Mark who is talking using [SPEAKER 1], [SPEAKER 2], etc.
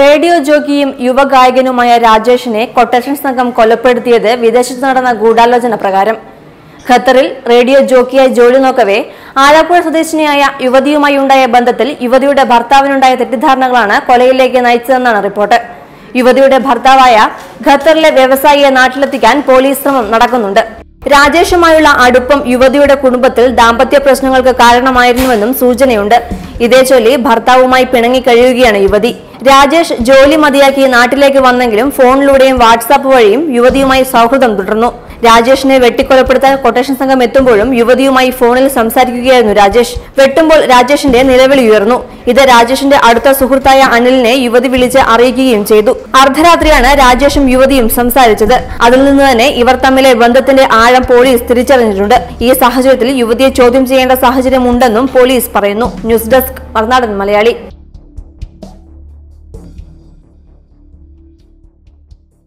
[SPEAKER 1] Radio ജോക്കിയും യുവഗായകനുമായ രാജേഷിനെ quotation സംഘം കൊലപ്പെടുത്തിയത് വിദേശത്ത് നടന്ന ഗൂഢാലോചന പ്രകാരം. ഖത്തറിൽ റേഡിയോ ജോക്കിയായി ജോലി നോക്കവേ ആലപ്പുഴ സ്വദേശിനിയായ യുവതിയുമായി ഉണ്ടായ ബന്ധത്തിൽ യുവതിയുടെ ഭർത്താവിനുണ്ടായ തെറ്റിദ്ധാരണകളാണ് കൊലയിലേക്ക് നയിച്ചതെന്നാണ് റിപ്പോർട്ട്. യുവതിയുടെ ഭർത്താവായ ഖത്തറിലെ വ്യവസായിയെ നാട്ടിലെത്തിക്കാൻ പോലീസ് ശ്രമം നടക്കുന്നുണ്ട്. രാജേഷുമായുള്ള അടുപ്പം യുവതിയുടെ കുടുംബത്തിൽ ദാമ്പത്യ പ്രശ്നങ്ങൾക്ക് കാരണമായിരുന്നുവെന്നും സൂചനയുണ്ട്. ഇതേ ചൊല്ലി ഭർത്താവുമായി പിണങ്ങി കഴിയുകയാണ് യുവതി. രാജേഷ് ജോലി മതിയാക്കി നാട്ടിലേക്ക് വന്നെങ്കിലും ഫോണിലൂടെയും വാട്സാപ്പ് വഴിയും യുവതിയുമായി സൗഹൃദം തുടർന്നു. രാജേഷിനെ വെട്ടിക്കൊലപ്പെടുത്താൻ കൊട്ടേഷൻ സംഘം എത്തുമ്പോഴും യുവതിയുമായി ഫോണിൽ സംസാരിക്കുകയായിരുന്നു രാജേഷ്. വെട്ടുമ്പോൾ രാജേഷിന്റെ നിലവിളി ഉയർന്നു. ഇത് രാജേഷിന്റെ അടുത്ത സുഹൃത്തായ അനിലിനെ യുവതി വിളിച്ച് അറിയിക്കുകയും ചെയ്തു. അർദ്ധരാത്രിയാണ് രാജേഷും യുവതിയും സംസാരിച്ചത്. അതിൽ നിന്ന് തന്നെ ഇവർ തമ്മിലെ ബന്ധത്തിന്റെ ആഴം പോലീസ് തിരിച്ചറിഞ്ഞിട്ടുണ്ട്. ഈ സാഹചര്യത്തിൽ യുവതിയെ ചോദ്യം ചെയ്യേണ്ട സാഹചര്യമുണ്ടെന്നും പോലീസ് പറയുന്നു. News desk Marunadan Malayali.